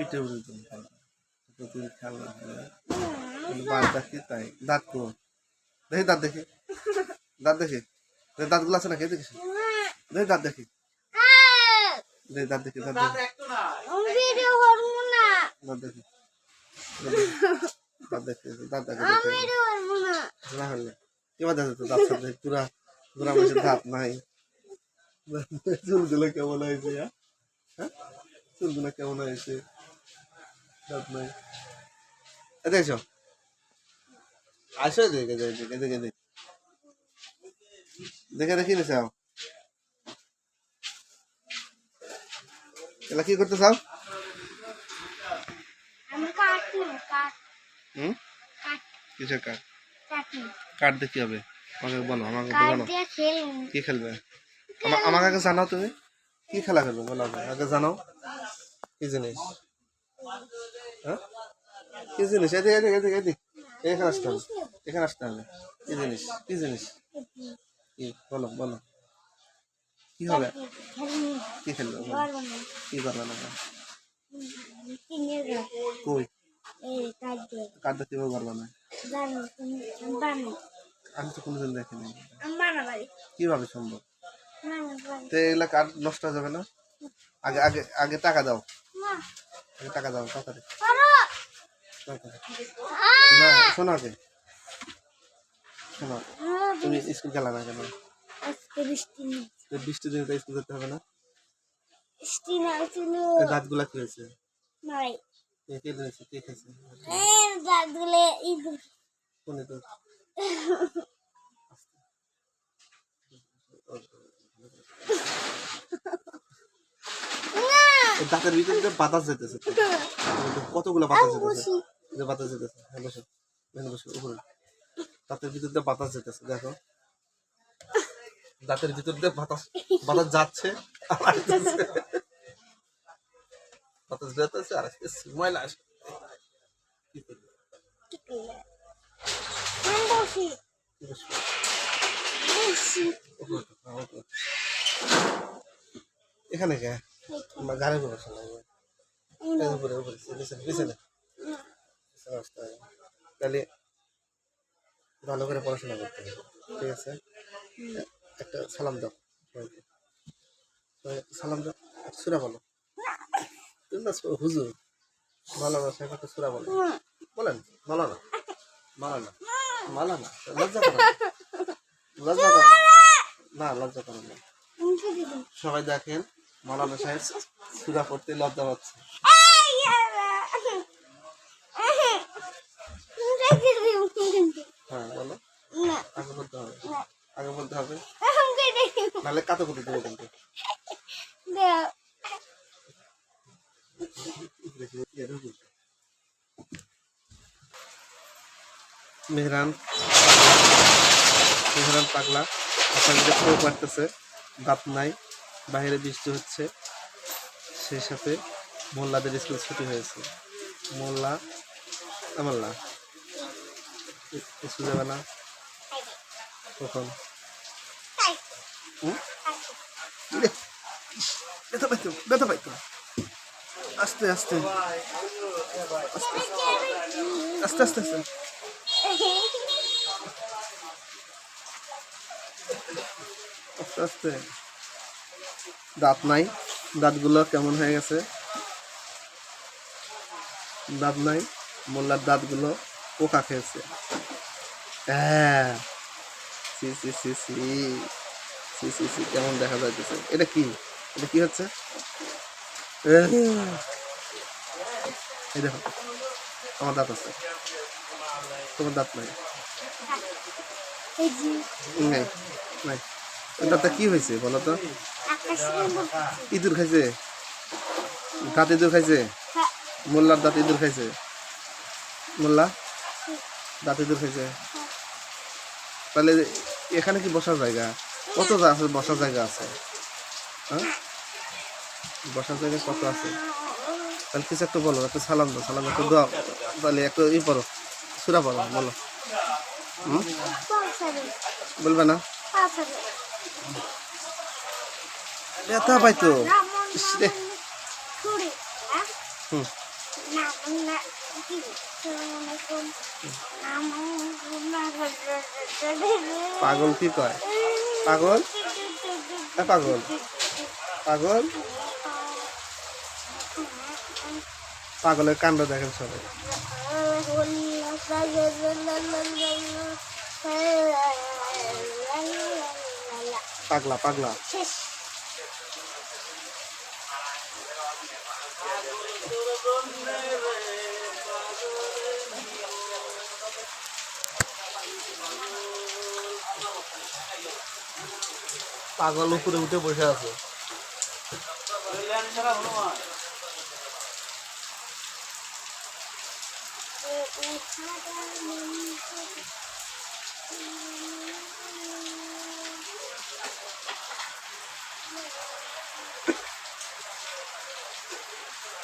পিঠে উঠে তুমি খাও তো তুমি খেয়াল না হলে বাদ দেখি তাই। দাঁত কো দেখি দাঁত দেখি। দাঁত দেখি। দাঁতগুলো আছে না খেয়ে দেখিস দেখি। দাঁত দেখি দেখি। দাঁত দেখি। দাঁত দেখি দাঁত দেখি দাঁত দেখি। তো দাঁত পুরা পুরা দাঁত নাই। কেমন হ্যাঁ? চুলগুলো কেমন হয়েছে? দেখছ আসো দেখে দেখে দেখে দেখে দেখে দেখে না কি করতে চাও কিসের কাঠ কাঠ দিয়ে কি হবে আমাকে বলো আমাকে বলো কি খেলবে আমা- আমাকে আগে জানাও তুমি কি খেলা খেলবে বলো আগে জানাও কি জিনিস হ্যাঁ? কি জিনিস? এদিকে এদিকে এদিকে এদিকে এখানে আসতে হবে। এখানে আসতে হবে। কি জিনিস? কি জিনিস? কি? বলো বলো। কি হবে? কি খেলবে? কি করবে না কই? কাঠটা কীভাবে করবে না আমি তো কোনোদিন দেখিনি। কীভাবে সম্ভব? তো এগুলা কাঠ নষ্ট হয়ে যাবে না? আগে আগে আগে টাকা দাও। টাকা দাও তাড়াতাড়ি। না শোনো আগে। শোনো তুমি স্কুল গেলা না কেন? বৃষ্টির দিনে স্কুল যেতে হবে না? দাঁতগুলা কি হয়েছে কে দিয়েছে? কে খেয়েছে? দাঁতগুলো কোন দাঁতের ভিতরে দিয়ে বাতাস যেতেছে কতগুলো বাতাস যেতেছে যে বাতাস যেতেছে হ্যাঁ বসো। এখানে বসো উপরে। দাঁতের ভিতর দিয়ে বাতাস যেতেছে দেখো। দাঁতের ভিতর দিয়ে বাতাস বাতাস যাচ্ছে বাতাস যেতেছে আর আসতেছে। ময়লা আসে। হ্যাঁ। এখানে কে? গাড়ি উপরে বসা লাগবে উপরে। উপরে পিছনে পিছনে পিছনে আসতে হবে তাহলে ভালো করে পড়াশোনা করতে হবে ঠিক আছে? একটা সালাম দাও সালাম দাও সুরা বলো। তুমি না হুজুর ভালোবাসা একটা সুরা বলো। বলেন মালা না মালা না। মালা না লজ্জা করো না। লজ্জা করো না। না লজ্জা করো না। সবাই দেখেন। মালানা সাহেব সুরা পড়তে লজ্জা পাচ্ছে। হ্যাঁ বলো। আগে বলতে হবে। আগে বলতে হবে। নাহলে কাতো করতে দেবো কিন্তু? মেহরান মেহরান পাগলা আপনাকে দেখতেও পারতেছে দাঁত নাই। বাইরে বৃষ্টি হচ্ছে, সেই সাথে মোল্লাদের স্কুল ছুটি হয়েছে। মোল্লা আমল্লা স্কুল যাবে না? কখন? ব্যথা পাইতো ব্যথা পাইতো। আস্তে আস্তে। আস্তে আস্তে আস্তে। আস্তে আস্তে। দাঁত নাই। দাঁতগুলো কেমন হয়ে গেছে? দাঁত নাই। মোল্লার দাঁতগুলো পোকা খেয়েছে। হ্যাঁ। C C C C. C C C কেমন দেখা যাচ্ছে এটা কি? এটা কি হচ্ছে। এই দেখো। আমার দাঁত আছে। তোমার দাঁত নাই? নাই। নাই। দাঁতটা কি হয়েছে বলো তো? ইঁদুর খাইছে? দাঁত ইঁদুর খাইছে? মোল্লার দাঁত ইঁদুর খাইছে? মোল্লা? দাঁত ইঁদুর খাইছে? তাহলে এখানে কি বসার জায়গা? কত আছে বসার জায়গা আছে? হ্যাঁ? বসার জায়গা কত আছে? তাহলে কিছু একটু বলো একটু সালাম দাও সালাম একটু দাও তাহলে একটু ই পড়ো সুরা পড়ো বলো। হুম? বলবে না? ব্যথা পাইতো? পাগল কি কয়? পাগল? এ পাগল। পাগল? পাগলের কাণ্ড দেখেন সবাই। পাগলা পাগলা। শেষ। পাগল উপরে উঠে বসে আছে। উপরে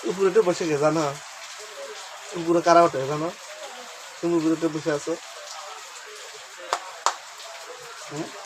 উঠে বসে গে জানো? উপরে কারা ওঠে জানো? তুমি উপরে বসে আছো। হ্যাঁ?